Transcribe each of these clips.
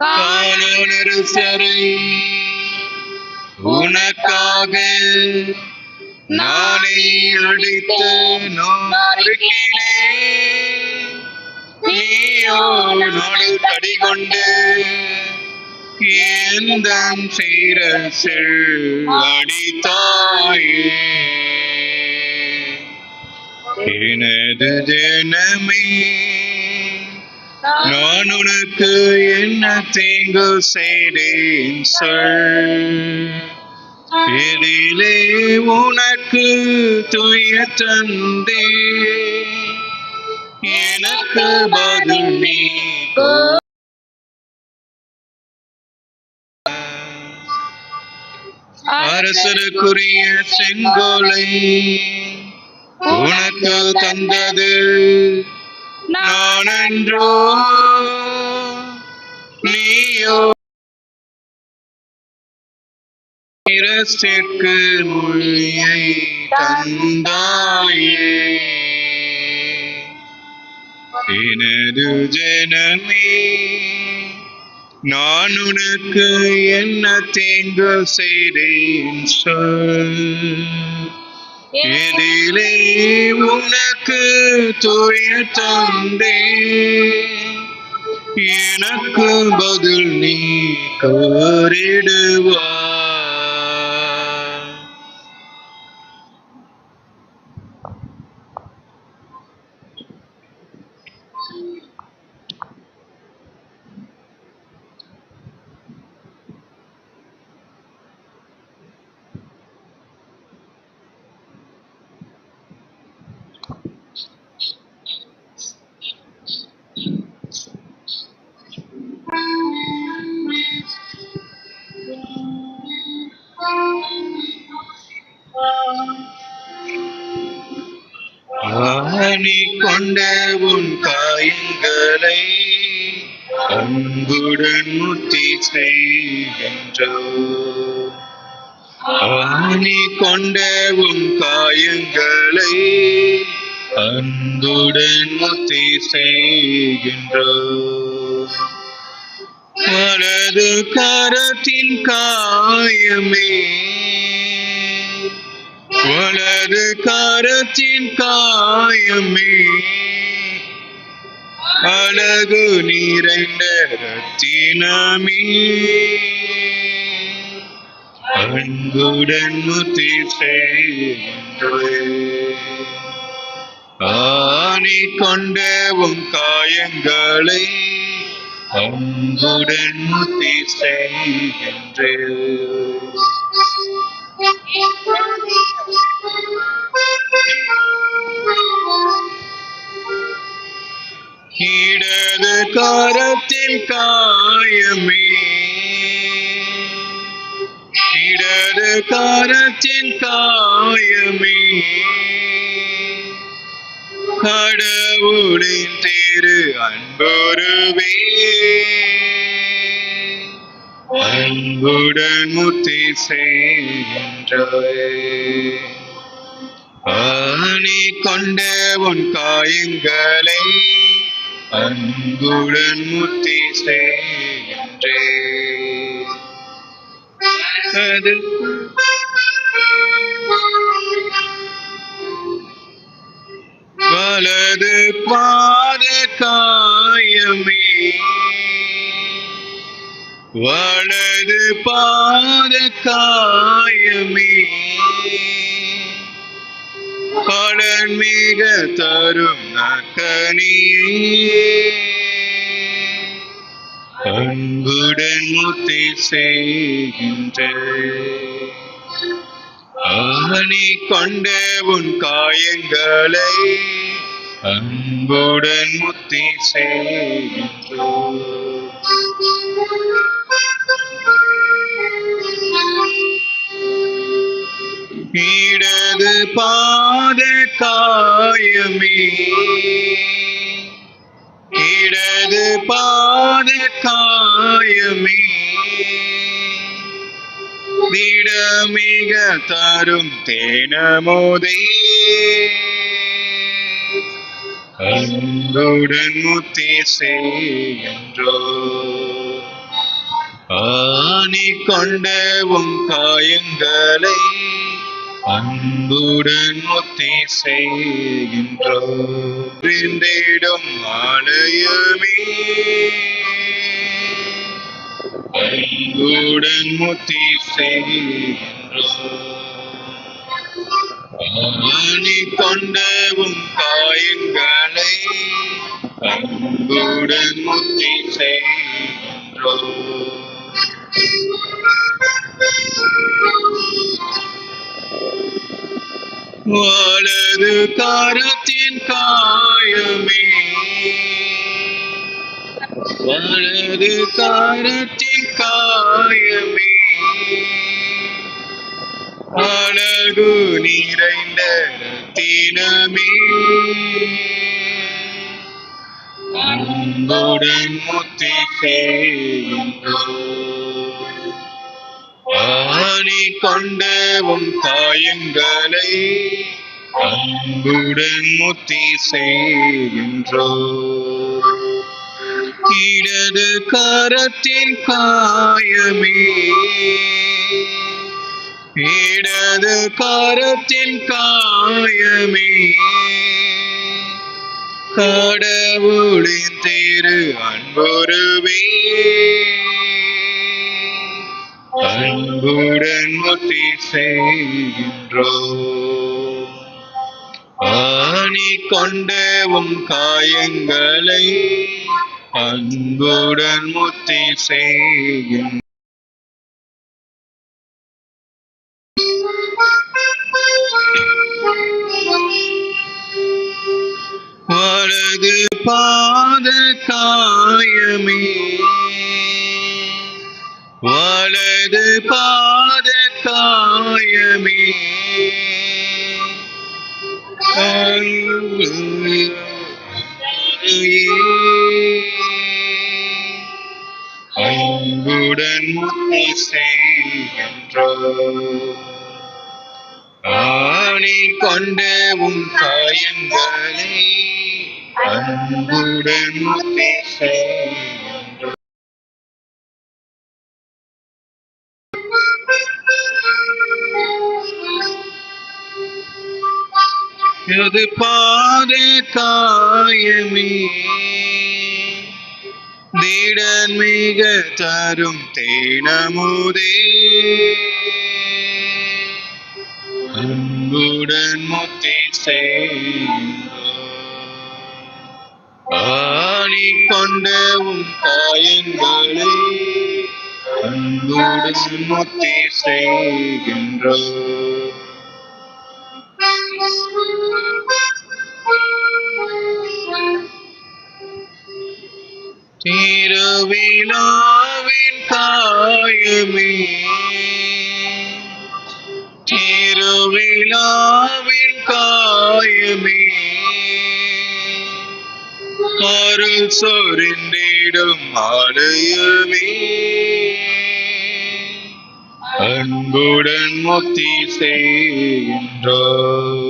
காலனரசரை உனக்காக நானே அடித்த நாடுகிலே நீயோ நாடு கடி கொண்டு எந்த சீரசில் அடித்தாயே. எனது தினமே நான் உனக்கு என்ன தீங்கு செய்தேன் சொல். எதிலே உனக்கு துய தந்தே எனக்கு பதில் நீ அரசருக்குரிய செங்கோலை உனக்கு தந்தது நானன்றோ? நீயோ? இரசிற்கு மொழியை தந்தாயே. எனது ஜனமே நான் உனக்கு என்ன தீங்கு செய்தேன் சொல். எதிலே உனக்கு துய தந்தே. எனக்கு பதில் நீ கோரிடுவா ஆணி கொண்ட உன் காயங்களை அன்புடன் முத்தி செய்கின்றோ ஆணி கொண்ட உன் காயங்களை அன்புடன் முத்தி செய்கின்றோ வலது கரத்தின் காயமே. வலது கரத்தின் காயமே. அழகு நிறைந்த ரத்தினமே அன்புடன் முத்தி செய்கின்றே ஆணி கொண்ட உன் காயங்களை அன்புடன் முத்தி செய்கின்றே இடது கரத்தில் காயமே. இடது கரத்தின் காயமே. கடவுளின் திரு அன்பொருவே. அன்புடன் முத்தி செய்கின்றே ஆணி கொண்ட உன் காயங்களை அன்புடன் முத்தி செய்கின்றே அது வலது பாத காயமே வலது பாத காயமே. பலன் மிக தரும் நக்கனியே அன்புடன் முத்தி செய்கின்ற ஆணி கொண்ட உன் காயங்களை அன்புடன் முத்தி செய்கின்றோ இடது பாத காயமே. இடது பாத காயமே. திடமிக தரும் தேனமோதே. அன்புடன் முத்தி செய்கின்றோ ஆணி கொண்ட உன் காயங்களை அன்புடன் ஒத்தி செய்கின்றோம் ஆலயமே. அன்புடன் முத்தி செய்கின்றோம் ஆணி கொண்டவும் காயங்களை அன்புடன் முத்தி செய்கின்றோ வலது கரத்தின் காயமே வலது கரத்தின் காயமே அழகு நிறைந்த ரத்தினமே அன்புடன் முத்தி செய்கின்றோம் காணி கொண்ட உன் காயங்களை அன்புடன் முத்தி செய்கின்றோ. இடது கரத்தின் காயமே. இடது கரத்தின் காயமே. கடவுளின் திரு அன்புருவே. அன்புடன் முத்தி செய்கின்றோ. ஆணி கொண்டவும் காயங்களை அன்புடன் முத்தி செய்கின்ற. வலது பாத காயமே. வலது பாத காயமே அன்புடன் ஆணி செய்கின்றோ உன் கொண்டவும் காயங்களை அன்புடன் செய்ய இது பாத காயமே தீடன் மிக தரும் தேனமுதே. அன்புடன் முத்தி செய்கின்றோ ஆணி கொண்டவும் காயங்களை. அன்புடன் முத்தி செய்கின்றோ திருவிழாவின் காயமே. திருவிழாவின் காயமே. அருள் சொரிந்திடும் ஆலயமே. அன்புடன் முத்தி செய்கின்றோ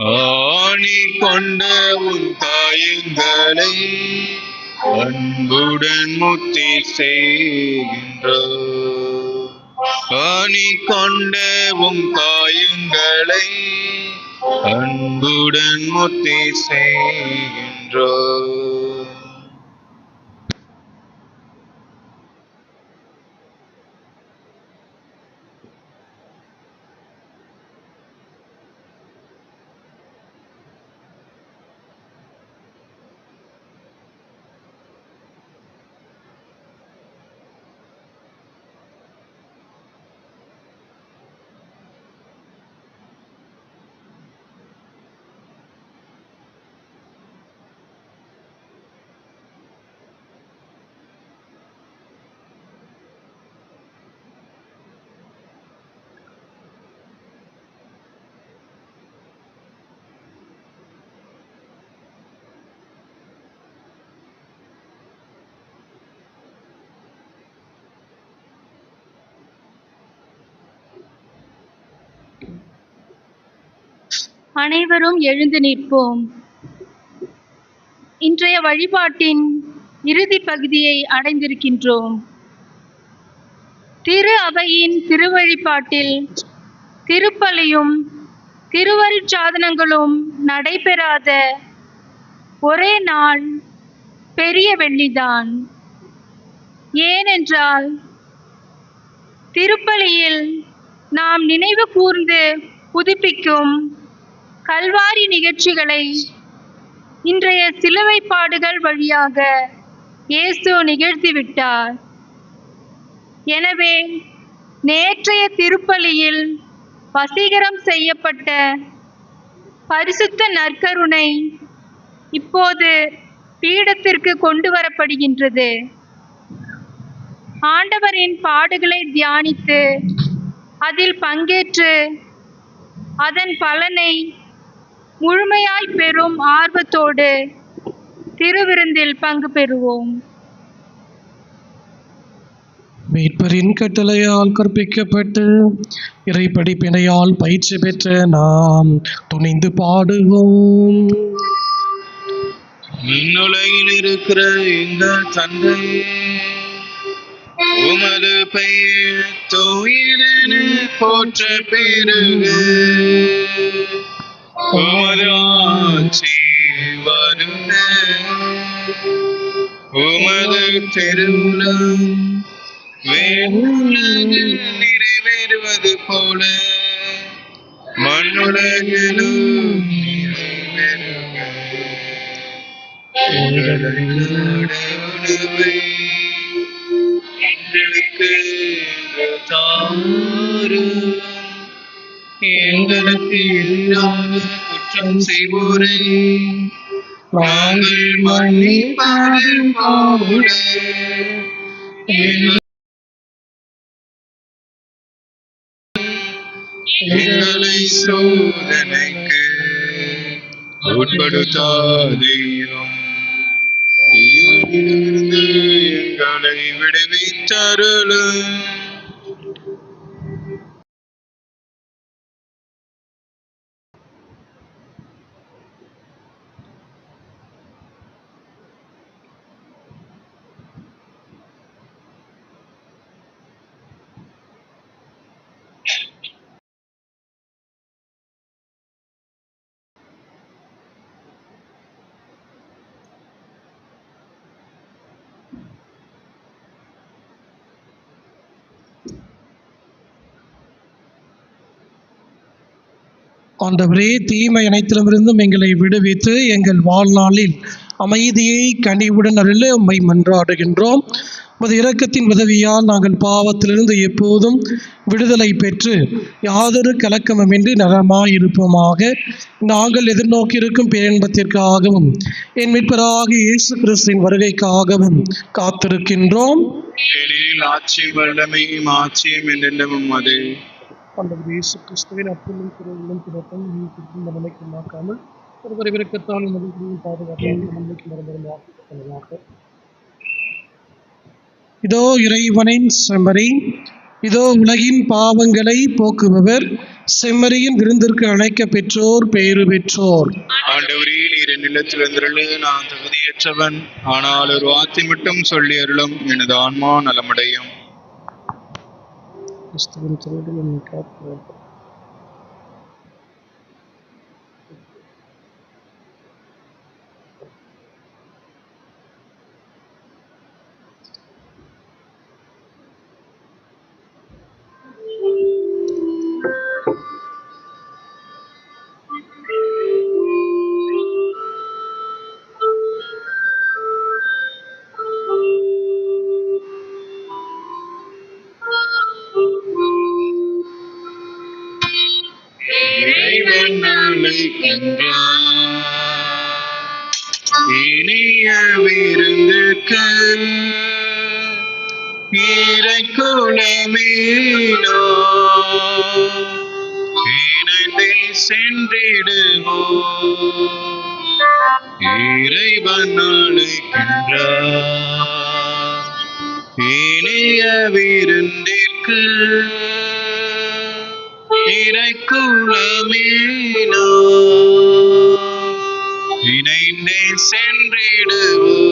ஆணி கொண்ட உன் தாயங்களை அன்புடன் முத்தி செய்கின்றோ ஆணி கொண்ட உன் தாயங்களை அன்புடன் முத்தி செய்கின்றோ அனைவரும் எழுந்து நிற்போம். இன்றைய வழிபாட்டின் இறுதி பகுதியை அடைந்திருக்கின்றோம். திரு அவையின் திருவழிபாட்டில் திருப்பலியும் திருவருட்சாதனங்களும் நடைபெறாத ஒரே நாள் பெரிய வெள்ளிதான். ஏனென்றால் திருப்பலியில் நாம் நினைவு கூர்ந்து புதுப்பிக்கும் கல்வாரி நிகழ்ச்சிகளை இன்றைய சிலுவை பாடுகள் வழியாக இயேசு நிகழ்த்திவிட்டார் எனவே நேற்றைய திருப்பலியில் வசீகரம் செய்யப்பட்ட பரிசுத்த நற்கருணை இப்போது பீடத்திற்கு கொண்டு வரப்படுகின்றது. ஆண்டவரின் பாடுகளை தியானித்து அதில் பங்கேற்று அதன் பலனை முழுமையாய் பெறும் ஆர்வத்தோடு திருவிருந்தில் பங்கு பெறுவோம். மீட்பரின் கட்டளையால் கற்பிக்கப்பட்டு இறை படிப்பினையால் பயிற்சி பெற்ற நாம் துணிந்து பாடுவோம். விண்ணுலகில் இருக்கிற எங்கள் தந்தையே உமது பெயர் தூயிலென போற்ற பெருக ഉമരാജി വരുന്നേ ഉമത് തിരുലം വേണുലകിൽ നിറവേറുവത് പോലെ മണ്ണുലകിലും താരും எங்களுக்கு எதிராக குற்றம் செய்வோரை. நாங்கள் மன்னிப்பது போல எங்களை சோதனைக்கு உட்படுத்தாதேயும் எங்களை விடுவித்தருளும். ஆண்டவரே தீமை அனைத்திலுமிருந்தும் எங்களை விடுவித்து எங்கள் வாழ்நாளில் அமைதியை கனிவுடன் அருள உம்மை மன்றாடுகின்றோம். உமது இரக்கத்தின் உதவியால் நாங்கள் பாவத்திலிருந்து எப்போதும் விடுதலை பெற்று யாதொரு கலக்கமுமின்றி நலமாயிருப்போமாக. நாங்கள் எதிர்நோக்கியிருக்கும் பேரின்பத்திற்காகவும் என் மீட்பராக இயேசு கிறிஸ்துவின் வருகைக்காகவும் காத்திருக்கின்றோம். எனில் ஆட்சி வல்லமையும் ஆட்சியும் என்றென்னவும் அது. ஆண்டவர் இயேசு கிறிஸ்துவின் அப்புறம் குரலும் பிறப்பும் நீ குற்றம் நன்மைக்கு மாக்காமல் ஒருவர் விருக்கத்தால் மதிப்பின் பாதுகாப்பு நன்மைக்கு இதோ இறைவனின் செம்மறி இதோ உலகின் பாவங்களை போக்குபவர் செம்மறியின் விருந்திற்கு அழைக்க பெற்றோர் பேறு பெற்றோர். ஆண்டவரே நீர் என்னிடத்தில் இருந்தருளு நான் தகுதியற்றவன். ஆனால் ஒரு வார்த்தை மட்டும் சொல்லி அருளும். எனது ஆன்மா நலமடையும். கிறிஸ்துவின் திருவிழா என்னை காப்பாற்றும். இறைக்குளமீனோ இணைந்தே சென்றிடுவோம்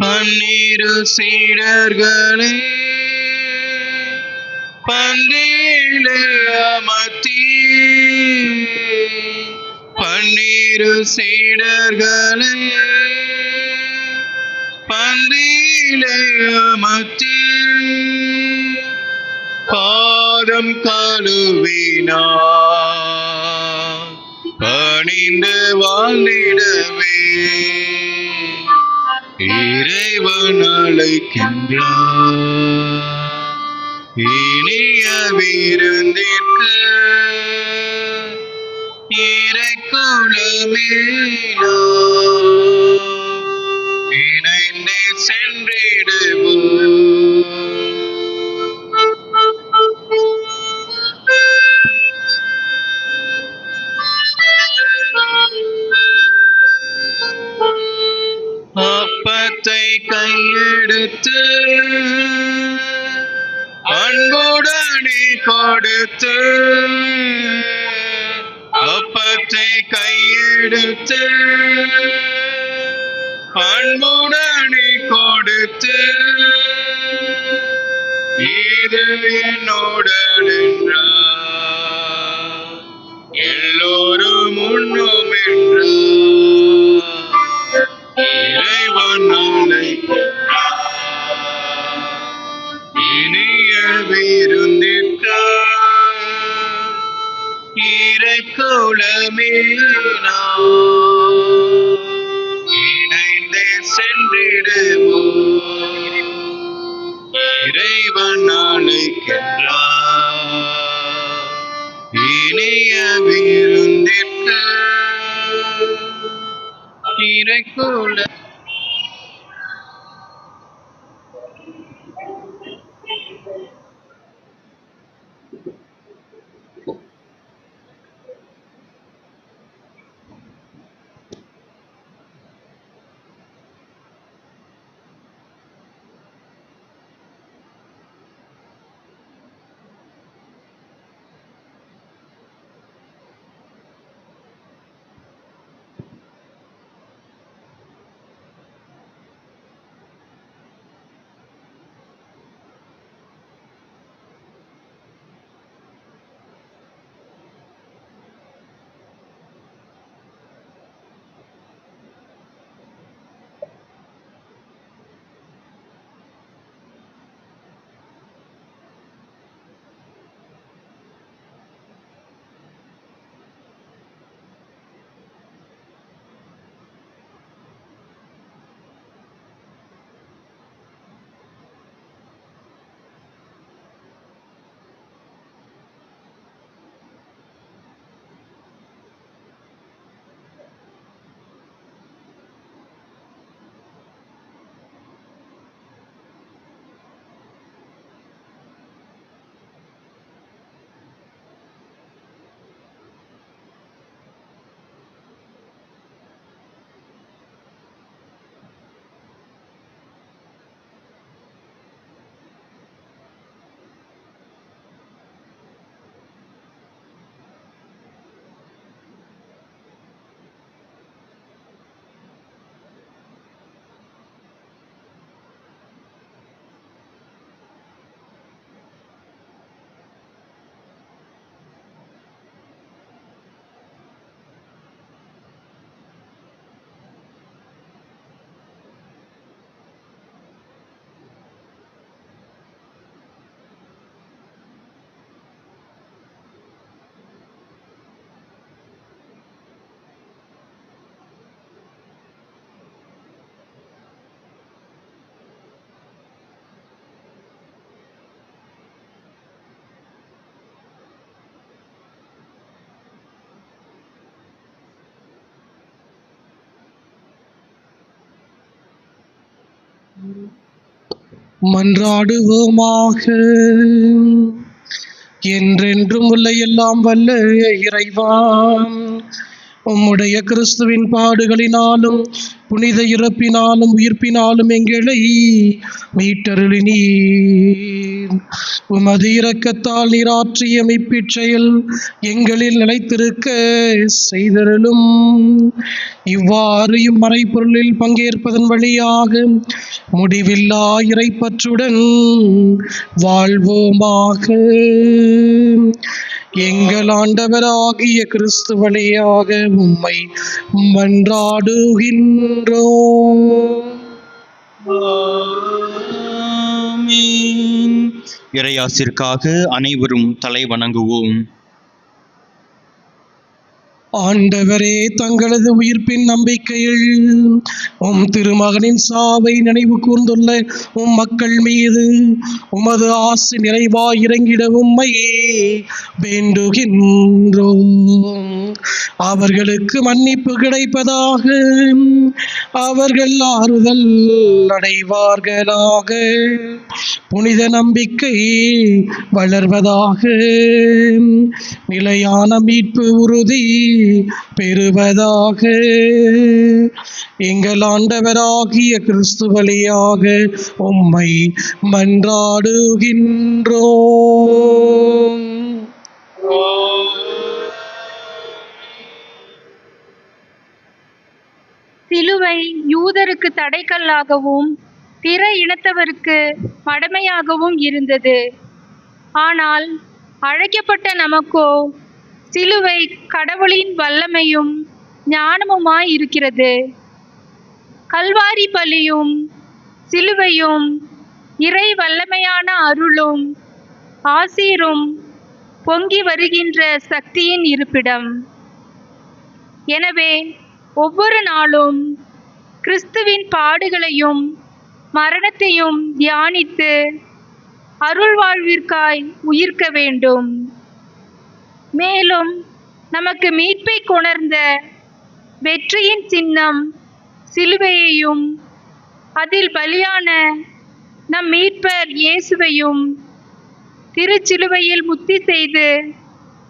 பன்னிரு சீடர்களே பந்தியிலே அமர் பன்னிரு சீடர்களே பந்தியிலே அமர்த்தி பாதம் கழுவினா பணிந்து வாழ்ந்திடவே இறைவன் அழைக்கின்றார் இனிய விருந்திற்கு இறைக்குளமே நாம் இணைந்தே சென்றிடுவோம். அப்பத்தை கையெடுத்து அன்புடனே கொடுத்து அப்பத்தை கையெடுத்து அன்புடனே கொடுத்து இது என்னுடன் எல்லோரும் cool மன்றாடுவோமாக. என்றென்றும் உள்ள எல்லாம் வல்ல இறைவான் உம்முடைய கிறிஸ்துவின் பாடுகளினாலும் புனித இறப்பினாலும் உயிர்ப்பினாலும் எங்களை மீட்டருளினீர். உமது இரக்கத்தால் நீராற்றிய மீட்பிச்செயல் எங்களில் நிலைத்திருக்க செய்தருளும். இவ்வாறு இம்மறைப்பொருளில் பங்கேற்பதன் வழியாக முடிவில்லா இறைப்பற்றுடன் வாழ்வோமாக. எங்கள் ஆண்டவராகிய கிறிஸ்து வழியாக உம்மை மன்றாடுகின்றோம். ஆமென். இறையாசிற்காக அனைவரும் தலை வணங்குவோம். ஆண்டவரே தங்களது உயிர்ப்பின் நம்பிக்கையில் உம் திருமகனின் சாவை நினைவு கூர்ந்துள்ள உம் மக்கள் மீது உமது ஆசை நிறைவாய் இறங்கிட உம்மை வேண்டுகின்றோம். அவர்களுக்கு மன்னிப்பு கிடைப்பதாக அவர்கள் ஆறுதல் அடைவார்களாக. புனித நம்பிக்கை வளர்வதாக நிலையான மீட்பு உறுதி பெறுவதாக. எங்கள் ஆண்டவராகிய கிறிஸ்து வழியாக உம்மை மன்றாடுகின்றோம். சிலுவை யூதருக்கு தடைக்கல்லாகவும் பிற இனத்தவருக்கு மடமையாகவும் இருந்தது. ஆனால் அழைக்கப்பட்ட நமக்கோ சிலுவை கடவுளின் வல்லமையும் ஞானமுமாய் இருக்கிறது. கல்வாரி பலியும் சிலுவையும் இறை வல்லமையான அருளும் ஆசீரும் பொங்கி வருகின்ற சக்தியின் இருப்பிடம். எனவே ஒவ்வொரு நாளும் கிறிஸ்துவின் பாடுகளையும் மரணத்தையும் தியானித்து அருள் வாழ்விற்காய் உயிர்க்க வேண்டும். மேலும் நமக்கு மீட்பை கொணர்ந்த வெற்றியின் சின்னம் சிலுவையையும் அதில் பலியான நம் மீட்பர் இயேசுவையும் திருச்சிலுவையில் முத்தி செய்து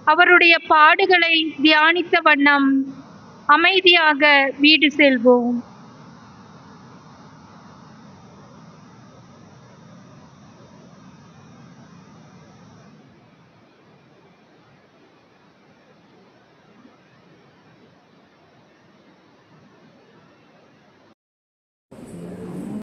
அவருடைய பாடுகளை தியானித்த வண்ணம் அமைதியாக வீடு செல்வோம்.